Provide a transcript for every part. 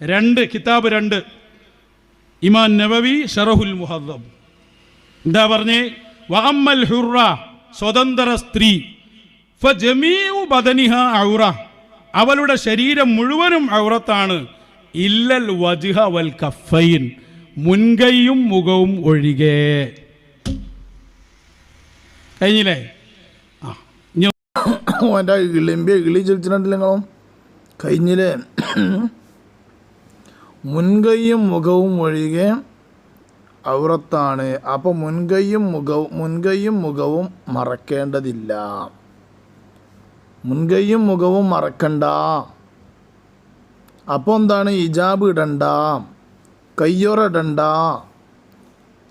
രണ്ട് കിതാബ് രണ്ട്. ഇമാൻ നബവി ഷറഹുൽ മുഹദ്ദബ് എന്താ പറഞ്ഞേ? വഅമ്മൽ ഹുറ സ്വതന്ത്ര സ്ത്രീ. ബദനിഹ ഔറ. അവളുടെ ശരീരം മുഴുവനും ഔറത്താണ്. ഇല്ലൽ വജ്ഹ വൽ കഫൈൻ. മുൻകൈയും മുഖവും ഒഴികെ. കഴിഞ്ഞില്ലേ? ആ ഓന്റെ ഇളിമ്പി ഇളി ചിരിച്ചിട്ടുണ്ടല്ലോ കഴിഞ്ഞില്ലേ? മുൻകൈയും മുഖവും ഒഴികെ ഔറത്താണ്. അപ്പോൾ മുൻകൈയും മുഖവും മുൻകൈയും മുഖവും മറക്കേണ്ടതില്ല. മുൻകൈയും മുഖവും മറക്കണ്ട. അപ്പോൾ എന്താണ്? ഇജാബ് ഇടണ്ട. കയ്യൊറ ഇടണ്ട.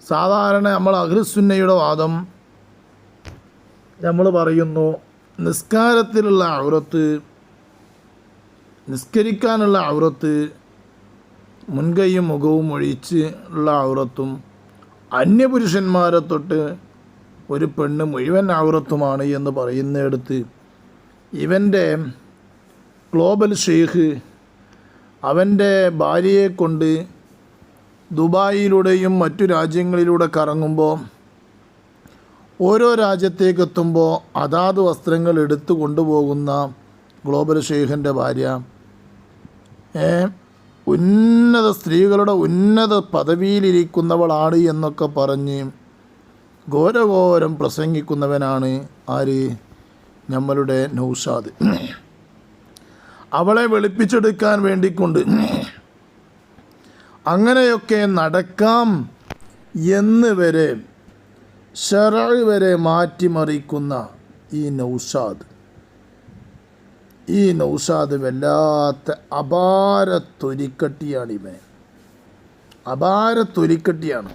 സാധാരണ നമ്മൾ അഹ്ലുസുന്നയുടെ വാദം നമ്മൾ പറയുന്നു നിസ്കാരത്തിലുള്ള ഔറത്ത് നിസ്കരിക്കാനുള്ള ഔറത്ത് മുൻകൈയും മുഖവും ഒഴിച്ച് ഉള്ള ഔറത്തും അന്യപുരുഷന്മാരെ തൊട്ട് ഒരു പെണ്ണ് മുഴുവൻ ഔറത്തുമാണ് എന്ന് പറയുന്നിടത്ത് ഇവന്റെ ഗ്ലോബൽ ഷെയ്ഖ് അവന്റെ ഭാര്യയെ കൊണ്ട് ദുബായിലൂടെയും മറ്റു രാജ്യങ്ങളിലൂടെ കറങ്ങുമ്പോൾ ഓരോ രാജ്യത്തേക്ക് എത്തുമ്പോൾ അതാത് വസ്ത്രങ്ങൾ എടുത്തു കൊണ്ടുപോകുന്ന ഗ്ലോബൽ ഷെയ്ഖിന്റെ ഭാര്യ. ഉന്നത സ്ത്രീകളുടെ ഉന്നത പദവിയിലിരിക്കുന്നവളാണ് എന്നൊക്കെ പറഞ്ഞ് ഘോരഘോരം പ്രസംഗിക്കുന്നവനാണ് ആര്? നമ്മളുടെ നൗഷാദ്. അവളെ വെളുപ്പിച്ചെടുക്കാൻ വേണ്ടിക്കൊണ്ട് അങ്ങനെയൊക്കെ നടക്കാം എന്ന് വരെ ഷറ വരെ മാറ്റിമറിക്കുന്ന ഈ നൗഷാദ്. ഈ നൗഷാദ് വല്ലാത്ത അപാര തൊലിക്കട്ടിയാണ് ഇവൻ അപാര തൊലിക്കട്ടിയാണ്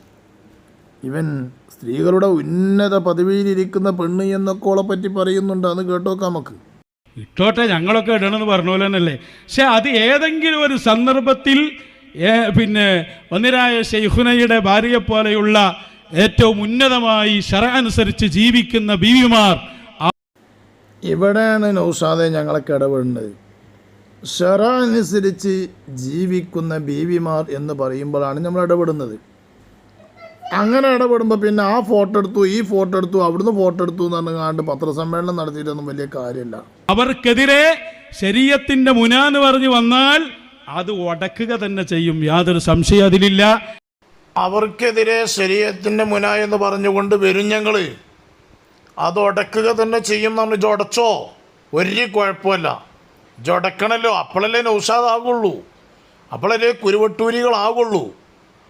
ഇവൻ സ്ത്രീകളുടെ ഉന്നത പദവിയിലിരിക്കുന്ന പെണ്ണ് എന്നൊക്കെ ഓളെ പറ്റി പറയുന്നുണ്ട്. അത് കേട്ടോക്കാം നമുക്ക്. ഇട്ടോട്ടെ ഞങ്ങളൊക്കെ ഇടണമെന്ന് പറഞ്ഞ പോലെ തന്നെയല്ലേ. പക്ഷെ അത് ഏതെങ്കിലും ഒരു സന്ദർഭത്തിൽ പിന്നെ ഒന്നിരായ ഷെയ്ഹുനയുടെ ഭാര്യയെപ്പോലെയുള്ള ഏറ്റവും ഉന്നതമായി ഷറ അനുസരിച്ച് ജീവിക്കുന്ന ബീവിമാർ ഇവിടെയാണ് നൗഷാദെ ഞങ്ങളൊക്കെ ഇടപെടുന്നത് ഷറ അനുസരിച്ച് ജീവിക്കുന്ന ബീവിമാർ എന്ന് പറയുമ്പോഴാണ് നമ്മൾ ഇടപെടുന്നത്. അങ്ങനെ ഇടപെടുമ്പോൾ പിന്നെ ആ ഫോട്ടോ എടുത്തു ഈ ഫോട്ടോ എടുത്തു അവിടുന്ന് ഫോട്ടോ എടുത്തു എന്ന് പറഞ്ഞാണ്ട് പത്രസമ്മേളനം നടത്തിയിട്ടൊന്നും വലിയ കാര്യമില്ല. അവർക്കെതിരെ ശരീരത്തിന്റെ മുന എന്ന് പറഞ്ഞു വന്നാൽ അത് ഉടക്കുക തന്നെ ചെയ്യും. യാതൊരു സംശയം അതിലില്ല. അവർക്കെതിരെ ശരീരത്തിന്റെ മുന എന്ന് പറഞ്ഞുകൊണ്ട് വരും ഞങ്ങൾ അത് ഉടക്കുക തന്നെ ചെയ്യും നമ്മൾ ജൊടച്ചോ? ഒരു കുഴപ്പമില്ല. ജൊടക്കണല്ലോ. അപ്പോഴല്ലേ നൗഷാദാകുള്ളൂ അപ്പോഴല്ലേ കുരുവട്ടൂരികളാകുള്ളൂ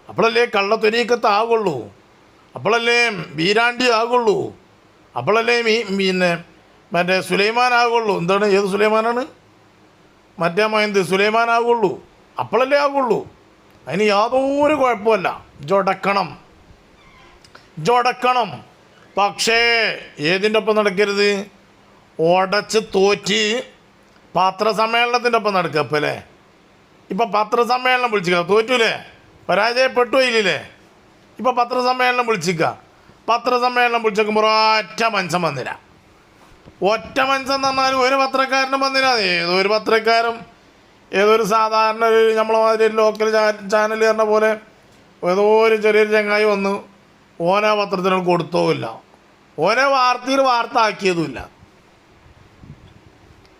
അപ്പോഴല്ലേ കള്ളത്തൊരീക്കത്താകുള്ളൂ അപ്പോഴല്ലേ വീരാണ്ടി ആകുള്ളൂ അപ്പോഴല്ലേ മീ പിന്നെ മറ്റേ സുലൈമാൻ ആകുള്ളൂ എന്താണ്? ഏത് സുലൈമാനാണ്? മറ്റേ മൈന്ത് സുലൈമാൻ ആകുള്ളൂ അപ്പോഴല്ലേ ആകുള്ളൂ അതിന് യാതൊരു കുഴപ്പമില്ല. ജൊടക്കണം. ജൊടക്കണം. പക്ഷേ ഏതിന്റെ ഒപ്പം നടക്കരുത്? ഉടച്ച് തോറ്റി പത്രസമ്മേളനത്തിന്റെ ഒപ്പം നടക്കുക ഇപ്പം അല്ലേ? ഇപ്പം പത്രസമ്മേളനം വിളിച്ചിക്ക. തോറ്റൂലേ? പരാജയപ്പെട്ടു ഇല്ലേ ഇപ്പം പത്രസമ്മേളനം വിളിച്ചിക്ക. പത്രസമ്മേളനം വിളിച്ചേക്കുമ്പോൾ ഒറ്റ മനുഷ്യൻ വന്നില്ല. ഒറ്റ മനുഷ്യൻ തന്നാലും ഒരു പത്രക്കാരനും വന്നില്ല. ഏതോ ഒരു പത്രക്കാരും ഒരു സാധാരണ ഒരു നമ്മളെ മാതിരി ലോക്കൽ ചാനൽ പറഞ്ഞ പോലെ ഏതോ ഒരു ചെറിയൊരു ചങ്ങായി വന്നു. ഓന പത്രത്തിന് കൊടുത്തോമില്ല ഓനെ വാർത്തയിൽ വാർത്ത ആക്കിയതുമില്ല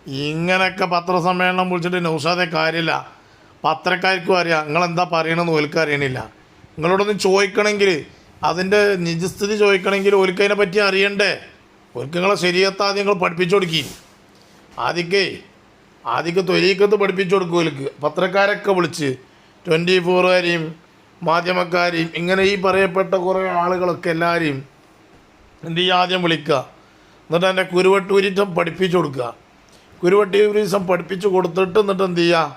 ഇങ്ങനെയൊക്കെ പത്രസമ്മേളനം വിളിച്ചിട്ട് നൗഷാദെ കാര്യമില്ല. പത്രക്കാർക്കും അറിയാം. നിങ്ങളെന്താ പറയണമെന്ന് ഓൽക്ക് അറിയണില്ല. നിങ്ങളോടൊന്ന് ചോദിക്കണമെങ്കിൽ അതിന്റെ നിജസ്ഥിതി ചോദിക്കണമെങ്കിൽ ഓൽക്ക് അതിനെ പറ്റി അറിയണ്ടേ? ഓൽക്ക് നിങ്ങളെ ശരീരത്താദ്യം നിങ്ങൾ പഠിപ്പിച്ചു കൊടുക്കി. ആദ്യമൊക്കെ ആദ്യമൊക്കെ തൊലീക്കത്ത് പഠിപ്പിച്ചു കൊടുക്കും ഓൽക്ക്. പത്രക്കാരൊക്കെ വിളിച്ച് ട്വന്റി ഫോറുകാരെയും മാധ്യമക്കാരെയും ഇങ്ങനെ ഈ പറയപ്പെട്ട കുറേ ആളുകളൊക്കെ എല്ലാവരെയും എന്ത് ചെയ്യുക? ആദ്യം വിളിക്കുക. എന്നിട്ട് എന്റെ കുരുവട്ടൂരിറ്റം പഠിപ്പിച്ചു കൊടുക്കുക. കുരുവട്ടൂരിസം പഠിപ്പിച്ചു കൊടുത്തിട്ട് എന്നിട്ട് എന്ത് ചെയ്യുക?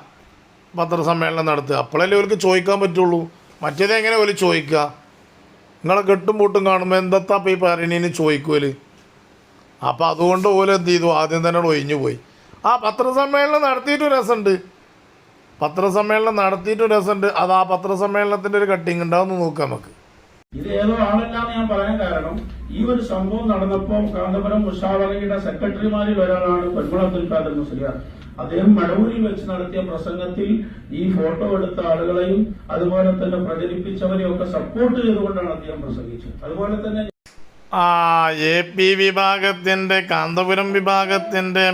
പത്രസമ്മേളനം നടത്തുക. അപ്പോഴല്ലേ അവർക്ക് ചോദിക്കാൻ പറ്റുള്ളൂ. മറ്റേത് എങ്ങനെ ഓൽ ചോദിക്കുക? നിങ്ങളെ കെട്ടും പൂട്ടും കാണുമ്പോൾ എന്തത്താപ്പം ഈ പറയണേന്ന് ചോദിക്കുമൽ അപ്പോൾ അതുകൊണ്ട് ഓലെന്ത് ചെയ്തു? ആദ്യം തന്നെ ഒഴിഞ്ഞു പോയി. ആ പത്രസമ്മേളനം നടത്തിയിട്ട് രസമുണ്ട്. പത്രസമ്മേളനം നടത്തിയിട്ട് രസമുണ്ട്. അത് ആ പത്രസമ്മേളനത്തിന്റെ ഒരു കട്ടിങ് ഉണ്ടാവും നോക്കാം നമുക്ക്. ഇത് ഏതോ ആളല്ലാന്ന് ഞാൻ പറയാൻ കാരണം ഈ ഒരു സംഭവം നടന്നപ്പോൾ കാന്തപുരം മുഷാവറയുടെ സെക്രട്ടറിമാരിൽ ഒരാളാണ് പെൺകുള അബ്ദുൽ ഖാദർ മുസ്ലിയാർ അദ്ദേഹം മഴവൂരിൽ വെച്ച് നടത്തിയ പ്രസംഗത്തിൽ ഈ ഫോട്ടോ എടുത്ത ആളുകളെയും അതുപോലെ തന്നെ പ്രചരിപ്പിച്ചവരെയും ഒക്കെ സപ്പോർട്ട് ചെയ്തുകൊണ്ടാണ് അദ്ദേഹം പ്രസംഗിച്ചത്. അതുപോലെ തന്നെ ആ എ പി വിഭാഗത്തിന്റെ കാന്തപുരം വിഭാഗത്തിന്റെ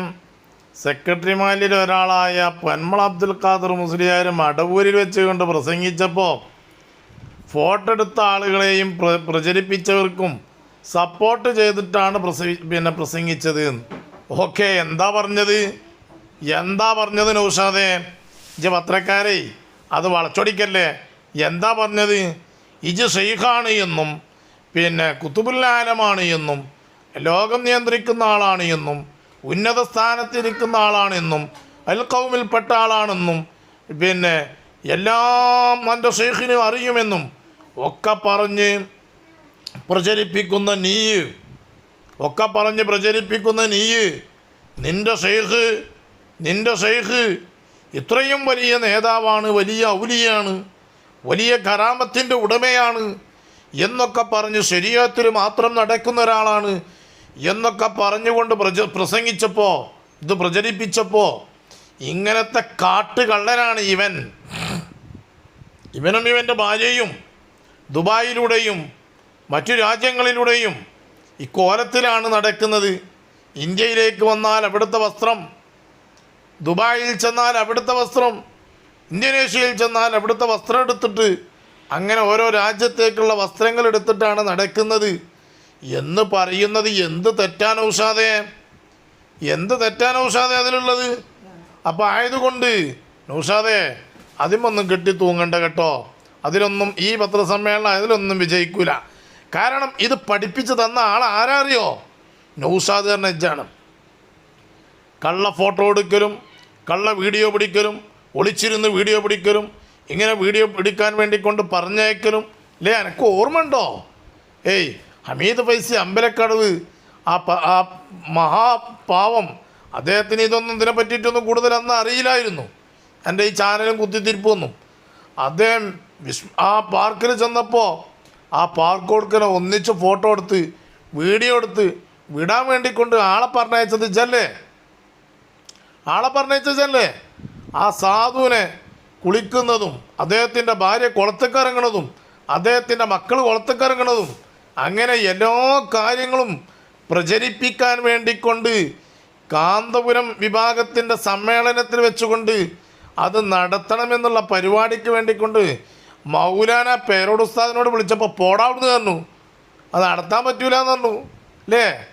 സെക്രട്ടറിമാരിൽ ഒരാളായ പൊന്മള അബ്ദുൽ ഖാദർ മുസ്ലിയാർ മടവൂരിൽ വെച്ചുകൊണ്ട് പ്രസംഗിച്ചപ്പോൾ ഫോട്ടോ എടുത്ത ആളുകളെയും പ്ര പ്രചരിപ്പിച്ചവർക്കും സപ്പോർട്ട് ചെയ്തിട്ടാണ് പ്രസവി പിന്നെ പ്രസംഗിച്ചത് ഓക്കെ എന്താ പറഞ്ഞത്? എന്താ പറഞ്ഞത് നൗഷാദേ? ഇജ് പത്രക്കാരെ അത് വളച്ചൊടിക്കല്ലേ? എന്താ പറഞ്ഞത്? ഇജ് ഷെയ്ഖാണ് എന്നും പിന്നെ കുത്തുബുല്ലാലമാണ് എന്നും ലോകം നിയന്ത്രിക്കുന്ന ആളാണ് എന്നും ഉന്നത സ്ഥാനത്തിരിക്കുന്ന ആളാണെന്നും അൽ കൗമിൽപ്പെട്ട ആളാണെന്നും പിന്നെ എല്ലാം എന്റെ ഷെയ്ഖിനും അറിയുമെന്നും ഒക്കെ പറഞ്ഞ് പ്രചരിപ്പിക്കുന്ന നീ ഒക്കെ പറഞ്ഞ് പ്രചരിപ്പിക്കുന്ന നീ നിന്റെ ഷെയ്ഖ് നിന്റെ ഷെയ്ഖ് ഇത്രയും വലിയ നേതാവാണ് വലിയ ഔലിയാണ് വലിയ കരാമത്തിന്റെ ഉടമയാണ് എന്നൊക്കെ പറഞ്ഞ് ശരീരത്തിൽ മാത്രം നടക്കുന്ന ഒരാളാണ് എന്നൊക്കെ പറഞ്ഞുകൊണ്ട് പ്രച പ്രസംഗിച്ചപ്പോൾ ഇത് പ്രചരിപ്പിച്ചപ്പോൾ ഇങ്ങനത്തെ കാട്ടുകള്ളനാണ് ഇവൻ. ഇവനും ഇവന്റെ ഭാര്യയും ദുബായിലൂടെയും മറ്റു രാജ്യങ്ങളിലൂടെയും ഇക്കോലത്തിലാണ് നടക്കുന്നത്. ഇന്ത്യയിലേക്ക് വന്നാൽ അവിടുത്തെ വസ്ത്രം ദുബായിൽ ചെന്നാൽ അവിടുത്തെ വസ്ത്രം ഇന്തോനേഷ്യയിൽ ചെന്നാൽ അവിടുത്തെ വസ്ത്രം എടുത്തിട്ട് അങ്ങനെ ഓരോ രാജ്യത്തേക്കുള്ള വസ്ത്രങ്ങൾ എടുത്തിട്ടാണ് നടക്കുന്നത്. എന്ന് പറയുന്നത് എന്ത് തെറ്റാനൗഷാദേ എന്ത് തെറ്റാനൗഷാദേ അതിലുള്ളത്? അപ്പോൾ ആയതുകൊണ്ട് നൗഷാദേ അതിമൊന്നും കെട്ടി തൂങ്ങണ്ട കേട്ടോ. അതിലൊന്നും ഈ പത്രസമ്മേളനം അതിലൊന്നും വിജയിക്കൂല. കാരണം ഇത് പഠിപ്പിച്ച് തന്ന ആൾ ആരാ അറിയോ നൗഷാദ് തന്നെ എജ്ജാണ് കള്ള ഫോട്ടോ എടുക്കലും കള്ള വീഡിയോ പിടിക്കലും ഒളിച്ചിരുന്ന് വീഡിയോ പിടിക്കലും ഇങ്ങനെ വീഡിയോ പിടിക്കാൻ വേണ്ടി കൊണ്ട് പറഞ്ഞയക്കലും. അല്ലേ എനിക്ക് ഓർമ്മ ഉണ്ടോ ഏയ് ഹമീദ് ഫൈസി അമ്പലക്കടവ് ആ ആ മഹാപാവം അദ്ദേഹത്തിന് ഇതൊന്നും ഇതിനെ പറ്റിയിട്ടൊന്നും കൂടുതൽ അന്ന് അറിയില്ലായിരുന്നു. എന്റെ ഈ ചാനലും കുത്തിത്തിരിപ്പൊന്നും അദ്ദേഹം വിസ് ആ പാർക്കിൽ ചെന്നപ്പോൾ ആ പാർക്ക് കൊടുക്കണ ഒന്നിച്ച് ഫോട്ടോ എടുത്ത് വീഡിയോ എടുത്ത് വിടാൻ വേണ്ടി കൊണ്ട് ആളെ പറഞ്ഞയച്ചത് ജല്ലേ ആളെ പറഞ്ഞയച്ചല്ലേ ആ സാധുവിനെ കുളിക്കുന്നതും അദ്ദേഹത്തിന്റെ ഭാര്യ കുളത്തേക്കിറങ്ങണതും അദ്ദേഹത്തിന്റെ മക്കൾ കുളത്തേക്കിറങ്ങണതും അങ്ങനെ എല്ലാ കാര്യങ്ങളും പ്രചരിപ്പിക്കാൻ വേണ്ടിക്കൊണ്ട് കാന്തപുരം വിഭാഗത്തിന്റെ സമ്മേളനത്തിൽ വെച്ചുകൊണ്ട് അത് നടത്തണമെന്നുള്ള പരിപാടിക്ക് വേണ്ടിക്കൊണ്ട് മൗലാന പേരോട് ഉസ്താദിനോട് വിളിച്ചപ്പോൾ പോടാവിടുന്ന് തന്നു. അത് നടത്താൻ പറ്റൂല എന്ന് പറഞ്ഞു. അല്ലേ?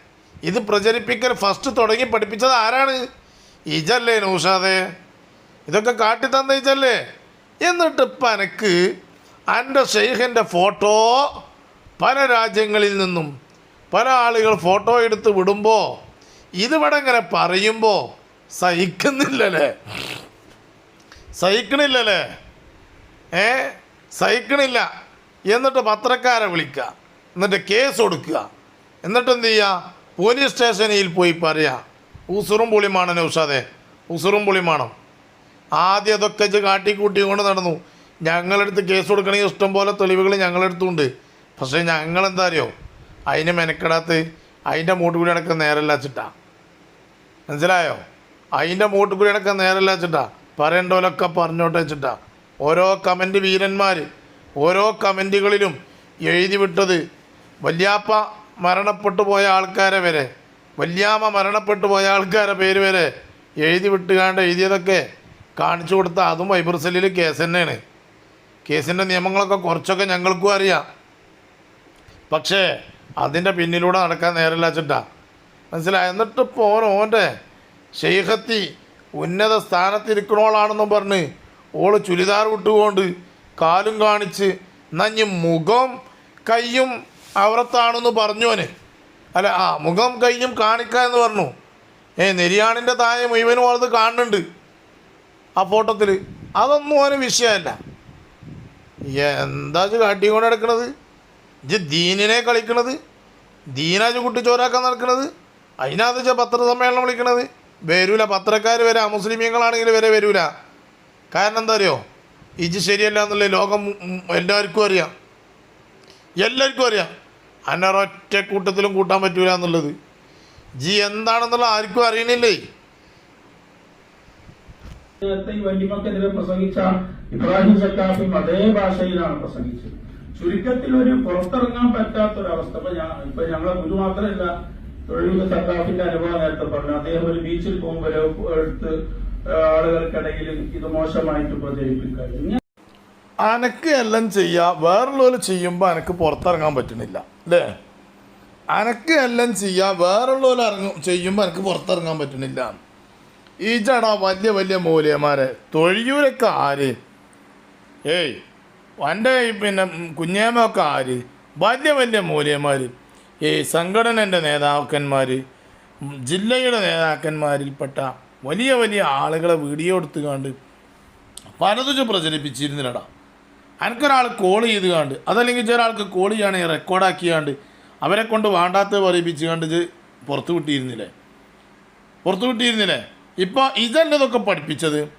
ഇത് പ്രചരിപ്പിക്കൽ ഫസ്റ്റ് തുടങ്ങി പഠിപ്പിച്ചത് ആരാണ്? ഇജല്ലേ നൗഷാദേ. ഇതൊക്കെ കാട്ടിത്തന്ന ഇജല്ലേ? എന്നിട്ട് ഇപ്പം എനിക്ക് എന്റെ ഷെയ്ഖിന്റെ ഫോട്ടോ പല രാജ്യങ്ങളിൽ നിന്നും പല ആളുകൾ ഫോട്ടോ എടുത്ത് വിടുമ്പോൾ ഇതിവിടെ ഇങ്ങനെ പറയുമ്പോൾ സഹിക്കുന്നില്ലല്ലേ? സഹിക്കണില്ലല്ലേ? ഏ? സഹിക്കണില്ല. എന്നിട്ട് പത്രക്കാരെ വിളിക്കുക. എന്നിട്ട് കേസ് കൊടുക്കുക. എന്നിട്ട് എന്ത് ചെയ്യുക? പോലീസ് സ്റ്റേഷനിൽ പോയി പറയുക ഉസുറും പുളിമാണം നൗഷാദെ. ഉസുറും പുളിമാണം ആദ്യം അതൊക്കെ വെച്ച് കാട്ടിക്കൂട്ടി കൊണ്ട് നടന്നു. ഞങ്ങളെടുത്ത് കേസ് കൊടുക്കണമെങ്കിൽ ഇഷ്ടം പോലെ തെളിവുകൾ ഞങ്ങളടുത്തുണ്ട്. പക്ഷേ ഞങ്ങളെന്താ അറിയോ? അതിന് മെനക്കെടാത്ത് അതിന്റെ മൂട്ട് കൂടി അടക്കം നേരല്ല വെച്ചിട്ടാ. മനസ്സിലായോ? അതിന്റെ മൂട്ട് കൂടി അടക്കം നേരല്ല വെച്ചിട്ടാ. പറയേണ്ടവരൊക്കെ പറഞ്ഞോട്ടെ വെച്ചിട്ടാ. ഓരോ കമന്റ് വീരന്മാർ ഓരോ കമന്റുകളിലും എഴുതി വിട്ടത് വല്യാപ്പ മരണപ്പെട്ടു പോയ ആൾക്കാരെ വരെ വല്യാമ്മ മരണപ്പെട്ടു പോയ ആൾക്കാരെ പേര് വരെ എഴുതി വിട്ടുകാണ്ട് എഴുതിയതൊക്കെ കാണിച്ചു കൊടുത്ത അതും വൈബ്രസലിൽ കേസ് തന്നെയാണ്. കേസിന്റെ നിയമങ്ങളൊക്കെ കുറച്ചൊക്കെ ഞങ്ങൾക്കും അറിയാം. പക്ഷേ അതിന്റെ പിന്നിലൂടെ നടക്കാൻ നേരമില്ല വെച്ചിട്ടാ മനസ്സിലായി? എന്നിട്ട് ഇപ്പോൾ ഓൻ ഓന്റെ ഷെയ്ഖത്തി ഉന്നത സ്ഥാനത്തിരിക്കണോളാണെന്നും പറഞ്ഞ് ഓൾ ചുരിദാർ വിട്ടുകൊണ്ട് കാലും കാണിച്ച് നഞ്ഞ് മുഖം കയ്യും അവറത്താണെന്ന് പറഞ്ഞോന് അല്ല ആ മുഖം കയ്യും കാണിക്കുക എന്ന് പറഞ്ഞു. ഏ നെരിയാണിന്റെ താഴെ മുഴുവനും ഓളത് കാണുന്നുണ്ട് ആ ഫോട്ടോത്തിൽ അതൊന്നും ഓന് വിഷയമല്ല. എന്താ കാട്ടിക്കൊണ്ട് നടക്കണത്? ഇജ് ദീനിനെ കളിക്കണത് ദീനാജ് കുട്ടി ചോരാക്കാൻ നടക്കണത് അതിനകത്ത് വെച്ചാൽ പത്രസമ്മേളനം വിളിക്കണത്. വരൂല പത്രക്കാർ വരാ മുസ്ലിമീങ്ങളാണെങ്കിൽ വരെ വരൂല. കാരണം എന്താ അറിയോ? ഇജ് ശരിയല്ല എന്നുള്ള ലോകം എല്ലാവർക്കും അറിയാം. എല്ലാവർക്കും അറിയാം. അന്നൊരൊറ്റ കൂട്ടത്തിലും കൂട്ടാൻ പറ്റൂല എന്നുള്ളത്. ജി എന്താണെന്നുള്ള ആർക്കും അറിയണില്ലേ? ഈ പ്രസംഗിച്ച ഇബ്രാഹിം സക്കാഫും അതേ ഭാഷയിലാണ് പ്രസംഗിച്ചത്. ചുരുക്കത്തിൽ ഒരു പുറത്തിറങ്ങാൻ പറ്റാത്തൊരവസ്ഥ. ഇപ്പൊ ഞാൻ ഇപ്പൊ ഞങ്ങളെ ഗുരു മാത്രമല്ല തൊഴിൽ സക്കാഫിന്റെ അനുഭവം നേരത്തെ പറഞ്ഞു. അദ്ദേഹം ഒരു ബീച്ചിൽ പോകുമ്പോൾ എടുത്ത് ആളുകൾക്കിടയിൽ ഇത് മോശമായിട്ട് പ്രചരിപ്പിക്കുക അനക്ക് എല്ലാം ചെയ്യാം വേറുള്ളവർ ചെയ്യുമ്പോൾ അനക്ക് പുറത്തിറങ്ങാൻ പറ്റുന്നില്ല അല്ലേ? അനക്ക് എല്ലാം ചെയ്യാം വേറുള്ളവർ ഇറങ്ങും ചെയ്യുമ്പോൾ അനക്ക് പുറത്തിറങ്ങാൻ പറ്റുന്നില്ല ഈ ചടാ വലിയ വലിയ മൂലയന്മാരെ തൊഴിയൂരൊക്കെ ആര്? ഏയ് എന്റെ പിന്നെ കുഞ്ഞേമൊക്കെ ആര്? വലിയ വലിയ മൂല്യന്മാർ ഈ സംഘടനന്റെ നേതാക്കന്മാർ ജില്ലയുടെ നേതാക്കന്മാരിൽപ്പെട്ട വലിയ വലിയ ആളുകളെ വീഡിയോ എടുത്തുകൊണ്ട് പലതും പ്രചരിപ്പിച്ചിരുന്നില്ലടാ. എനിക്കൊരാൾ കോൾ ചെയ്ത് കാണ്ട് അതല്ലെങ്കിൽ ഒരാൾക്ക് കോൾ ചെയ്യുകയാണെങ്കിൽ റെക്കോർഡാക്കിയാണ്ട് അവരെ കൊണ്ട് വേണ്ടാത്ത പറയിപ്പിച്ച് കണ്ട് പുറത്ത് വിട്ടിരുന്നില്ലേ? പുറത്തു വിട്ടിരുന്നില്ലേ? ഇപ്പോൾ ഇതല്ലതൊക്കെ പഠിപ്പിച്ചത്.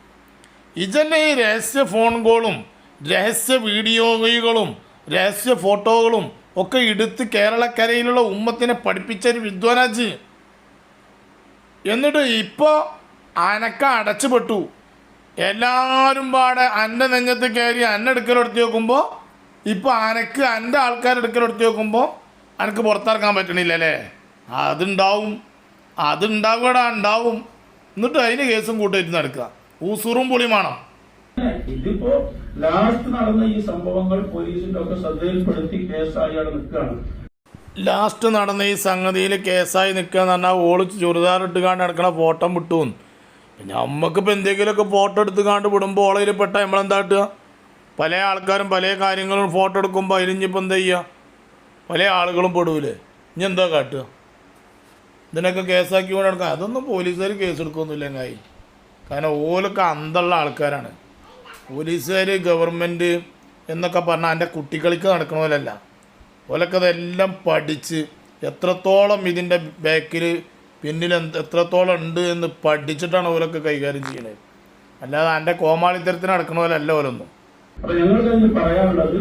ഇതന്നെ ഈ രഹസ്യ ഫോൺ കോളും രഹസ്യ വീഡിയോകളും രഹസ്യ ഫോട്ടോകളും ഒക്കെ എടുത്ത് കേരളക്കരയിലുള്ള ഉമ്മത്തിനെ പഠിപ്പിച്ച ഒരു വിദ്വാനാജ്. എന്നിട്ട് ഇപ്പോൾ അനക്ക അടച്ചുപെട്ടു. എല്ലാവരും പാടെ എന്റെ നെഞ്ഞത്ത് കയറി അന്ന എടുക്കലെടുത്ത് നോക്കുമ്പോൾ ഇപ്പോൾ അനക്ക് എന്റെ ആൾക്കാരെടുക്കലെടുത്ത് നോക്കുമ്പോൾ അനക്ക് പുറത്തിറക്കാൻ പറ്റണില്ല അല്ലേ അതുണ്ടാവും അതുണ്ടാവുകടാ ഉണ്ടാവും. എന്നിട്ട് അതിന് കേസും കൂട്ടായിട്ട് നടക്കുക. ഊസുറും പുളിമാണം ഇതിപ്പോ ലാസ്റ്റ് നടന്ന ഈ സംഭവങ്ങൾ പോലീസിന്റെ ഒക്കെ ശ്രദ്ധയിൽപ്പെടുത്തി കേസായി അവിടെ നിൽക്കുകയാണ്. ലാസ്റ്റ് നടന്ന ഈ സംഗതിയിൽ കേസായി നിൽക്കുക എന്ന് പറഞ്ഞാൽ ഓൾ ചുരിദാർ ഇട്ട് കാണ്ട് നടക്കണ ഫോട്ടോ വിട്ടു പിന്നെ നമ്മക്കിപ്പോൾ എന്തെങ്കിലുമൊക്കെ ഫോട്ടോ എടുത്ത് കാണ്ട് വിടുമ്പോൾ ഓളയിൽ പെട്ട നമ്മളെന്താ കിട്ടുക പല ആൾക്കാരും പല കാര്യങ്ങളും ഫോട്ടോ എടുക്കുമ്പോൾ അതിലിഞ്ഞിപ്പോൾ എന്താ ചെയ്യുക പല ആളുകളും പെടൂലേ. ഇനി എന്താ കാട്ടുക? ഇതിനൊക്കെ കേസാക്കി കൊണ്ട് നടക്കുക അതൊന്നും പോലീസുകാർ കേസ് എങ്ങായി. കാരണം ഓലൊക്കെ അന്തുള്ള ആൾക്കാരാണ്. പോലീസുകാർ ഗവൺമെന്റ് എന്നൊക്കെ പറഞ്ഞാൽ എന്റെ കുട്ടികൾക്ക് നടക്കണ പോലല്ല ഓലൊക്കെ അതെല്ലാം പഠിച്ച് എത്രത്തോളം ഇതിന്റെ ബാക്കിൽ പിന്നിൽ എത്രത്തോളം ഉണ്ട് എന്ന് പഠിച്ചിട്ടാണ് ഓലൊക്കെ കൈകാര്യം ചെയ്യണത്. അല്ലാതെ എന്റെ കോമാളിത്തരത്തിന് നടക്കണ പോലല്ല ഓലൊന്നും. അപ്പൊ ഞങ്ങൾക്ക് പറയാനുള്ളത്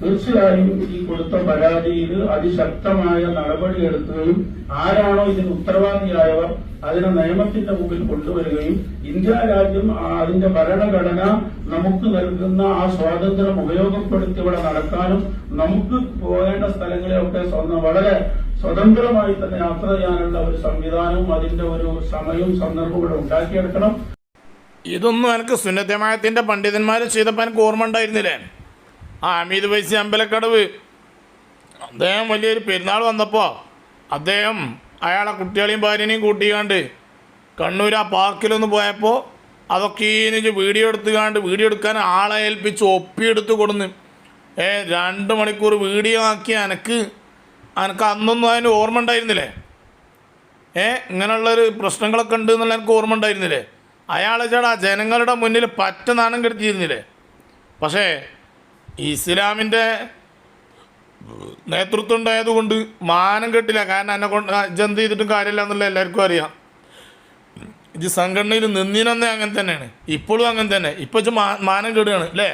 തീർച്ചയായും ഈ കൊടുത്ത പരാതിയിൽ അതിശക്തമായ നടപടിയെടുക്കുകയും ആരാണോ ഇതിന് ഉത്തരവാദിയായവർ അതിനെ നിയമത്തിന്റെ മുമ്പിൽ കൊണ്ടുവരികയും ഇന്ത്യ രാജ്യം അതിന്റെ ഭരണഘടന നമുക്ക് നൽകുന്ന ആ സ്വാതന്ത്ര്യം ഉപയോഗപ്പെടുത്തി ഇവിടെ നടക്കാനും നമുക്ക് പോകേണ്ട സ്ഥലങ്ങളിലൊക്കെ സ്വന്തം വളരെ സ്വതന്ത്രമായി തന്നെ യാത്ര ചെയ്യാനുള്ള ഒരു സംവിധാനവും അതിന്റെ ഒരു സമയവും സന്ദർഭവും ഇവിടെ ഉണ്ടാക്കിയെടുക്കണം. ഇതൊന്നും എനിക്ക് സുന്നത്തമായത്തിന്റെ പണ്ഡിതന്മാർ ചെയ്തപ്പോൾ എനിക്ക് ഓർമ്മ ഉണ്ടായിരുന്നില്ലേ? ആ അമീത് വൈസി അമ്പലക്കടവ്. അദ്ദേഹം വലിയൊരു പെരുന്നാൾ വന്നപ്പോൾ അദ്ദേഹം അയാളെ കുട്ടികളെയും ഭാര്യനെയും കൂട്ടിക്കാണ്ട് കണ്ണൂർ ആ പാർക്കിലൊന്ന് പോയപ്പോൾ അതൊക്കെ ഈ വീഡിയോ എടുത്തുകാണ്ട് വീഡിയോ എടുക്കാൻ ആളെ ഏൽപ്പിച്ച് ഒപ്പിയെടുത്ത് കൊടുന്ന്. ഏ രണ്ട് മണിക്കൂർ വീഡിയോ ആക്കി എനക്ക് എനക്ക് അന്നൊന്നും അതിന് ഓർമ്മ ഉണ്ടായിരുന്നില്ലേ? ഏ ഇങ്ങനെയുള്ളൊരു പ്രശ്നങ്ങളൊക്കെ ഉണ്ട് എന്നുള്ള എനിക്ക് ഓർമ്മ ഉണ്ടായിരുന്നില്ലേ? അയാളെ ചേട്ടാ ജനങ്ങളുടെ മുന്നിൽ പറ്റ നാണം കെടുത്തിയിരുന്നില്ലേ? പക്ഷേ ഇസ്ലാമിന്റെ നേതൃത്വം ഉണ്ടായതുകൊണ്ട് മാനം കെട്ടില്ല. കാരണം എന്നെ കൊണ്ട് ജന്ത് ചെയ്തിട്ടും കാര്യമില്ല എന്നുള്ള എല്ലാവർക്കും അറിയാം. ഇത് സംഘടനയിൽ നിന്നിനന്നേ അങ്ങനെ തന്നെയാണ്. ഇപ്പോഴും അങ്ങനെ തന്നെ. ഇപ്പോൾ മാനം കെടുകയാണ് അല്ലേ?